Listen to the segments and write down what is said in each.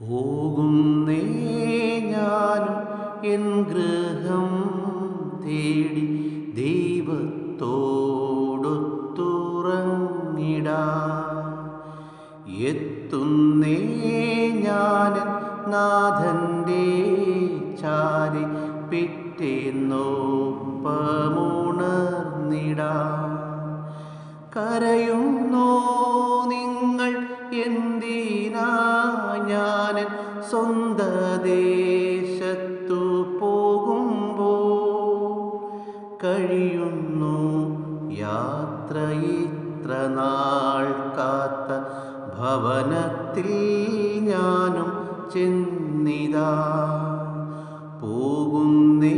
പോകുന്നേ ഞാനും എൻ ഗൃഹം തേടി എത്തുന്നേ ഞാൻ നാഥന്റെ ചാരി കരയുന്നോ ഇത്ര നാൾ കാത്ത ഭവനത്തിൽ ഞാനും ചെന്നിതാ. പോകുന്നേ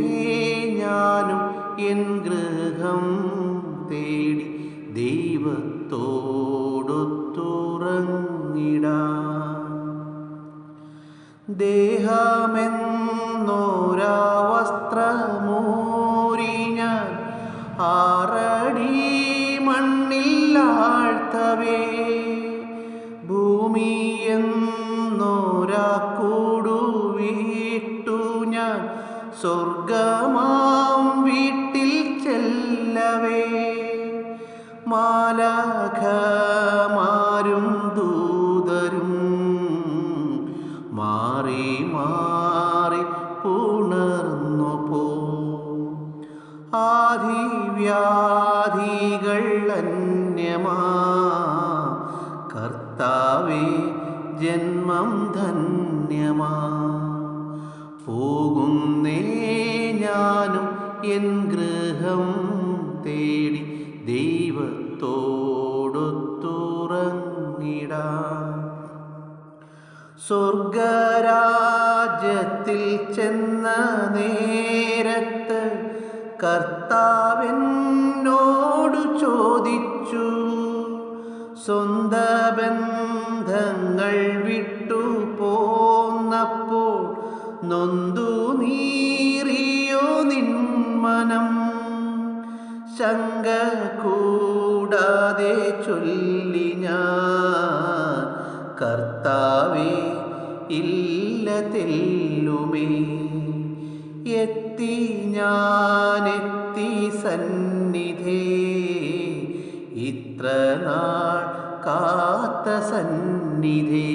ഞാനും എൻ ഗൃഹം തേടി ദൈവത്തോടൊത്തുറങ്ങിട. ദേഹമെന്നോരാ വസ്ത്രമൂരി ഞാൻ ആറടി ആഴ്ത്തവേ ഭൂമി എന്നോരാ വീട്ടു ഞാൻ സ്വർഗമാം വീട്ടിൽ ചെല്ലവേ. മാലാഖമാരും ദൂതരും കർത്താവേ ജന്മം ധന്യമാ. പോകുന്നേ ഞാനും എൻ ഗൃഹം തേടി ദൈവത്തോടൊത്തുറങ്ങിട. സ്വർഗരാജ്യത്തിൽ ചെന്ന നേരത്ത് കർത്താവിനോടു ചോദിച്ചു. സ്വന്ത ബന്ധങ്ങൾ വിട്ടു പോന്നപ്പോൾ നൊന്തു നീറിയോ നിന്മനം. ശങ്ക കൂടാതെ ചൊല്ലി ഞാൻ കർത്താവേ ഇല്ല തെല്ലുമേ. എത്തി ഞാനെത്തി സന്നിധേ. ഇത്ര നാൾ കാത്ത സന്നിധി.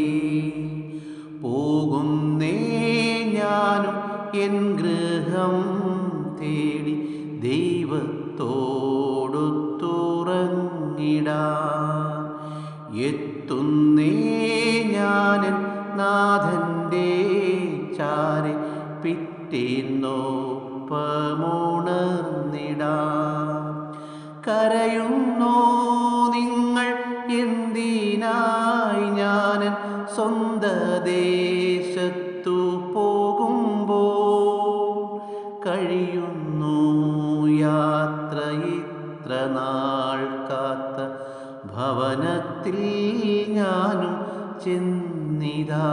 പോകുന്നേ ഞാനും എൻ ഗൃഹം തേടി ദൈവത്തോടു തുറങ്ങിടാ എത്തുന്നേ ഞാനൻ നാഥന്റെ ചാരെ പിറ്റേന്നോപ്പമുണർന്നിടാ കരയുന്നോ നിങ്ങൾ എന്തിനായി ഞാൻ സ്വന്ത ദേശത്തു പോകുമ്പോ കഴിയുന്നു യാത്ര ഇത്ര നാൾ കാത്ത ഭവനത്തിൽ ഞാനും ചെന്നിതാ.